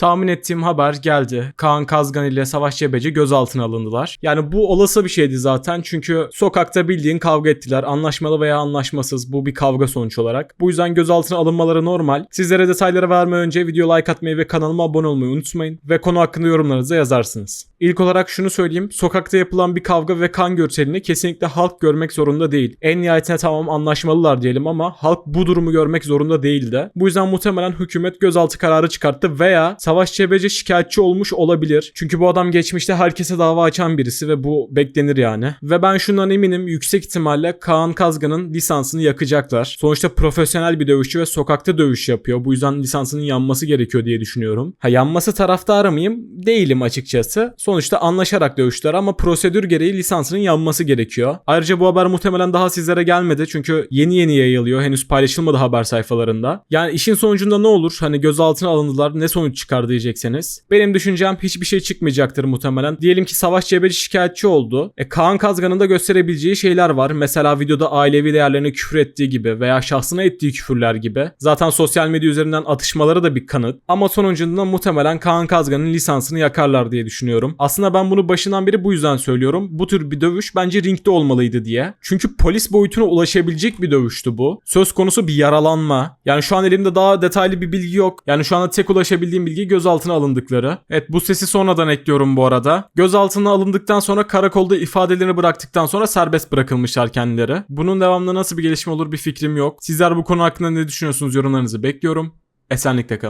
Tahmin ettiğim haber geldi. Kaan Kazgan ile Savaş Cebeci gözaltına alındılar. Yani bu olası bir şeydi zaten çünkü sokakta bildiğin kavga ettiler. Anlaşmalı veya anlaşmasız bu bir kavga sonuç olarak. Bu yüzden gözaltına alınmaları normal. Sizlere detayları vermeden önce video like atmayı ve kanalıma abone olmayı unutmayın. Ve konu hakkında yorumlarınızı yazarsınız. İlk olarak şunu söyleyeyim. Sokakta yapılan bir kavga ve kan görselini kesinlikle halk görmek zorunda değil. En nihayetinde tamam anlaşmalılar diyelim ama halk bu durumu görmek zorunda değil de. Bu yüzden muhtemelen hükümet gözaltı kararı çıkarttı veya Savaş Cebeci şikayetçi olmuş olabilir. Çünkü bu adam geçmişte herkese dava açan birisi ve bu beklenir yani. Ve ben şundan eminim yüksek ihtimalle Kaan Kazgan'ın lisansını yakacaklar. Sonuçta profesyonel bir dövüşçü ve sokakta dövüş yapıyor. Bu yüzden lisansının yanması gerekiyor diye düşünüyorum. Ha yanması taraftarı mıyım? Değilim açıkçası. Sonuçta anlaşarak dövüştüler ama prosedür gereği lisansının yanması gerekiyor. Ayrıca bu haber muhtemelen daha sizlere gelmedi çünkü yeni yeni yayılıyor. Henüz paylaşılmadı haber sayfalarında. Yani işin sonucunda ne olur? Hani gözaltına alındılar ne sonuç çıkar diyecekseniz. Benim düşüncem hiçbir şey çıkmayacaktır muhtemelen. Diyelim ki Savaş Cebeci şikayetçi oldu. E Kaan Kazgan'ın da gösterebileceği şeyler var. Mesela videoda ailevi değerlerine küfür ettiği gibi veya şahsına ettiği küfürler gibi. Zaten sosyal medya üzerinden atışmaları da bir kanıt. Ama sonucunda muhtemelen Kaan Kazgan'ın lisansını yakarlar diye düşünüyorum. Aslında ben bunu başından beri bu yüzden söylüyorum. Bu tür bir dövüş bence ringde olmalıydı diye. Çünkü polis boyutuna ulaşabilecek bir dövüştü bu. Söz konusu bir yaralanma. Yani şu an elimde daha detaylı bir bilgi yok. Yani şu anda tek ulaşabildiğim bilgi gözaltına alındıkları. Evet bu sesi sonradan ekliyorum bu arada. Gözaltına alındıktan sonra karakolda ifadelerini bıraktıktan sonra serbest bırakılmışlar kendileri. Bunun devamında nasıl bir gelişme olur bir fikrim yok. Sizler bu konu hakkında ne düşünüyorsunuz yorumlarınızı bekliyorum. Esenlikle kalın.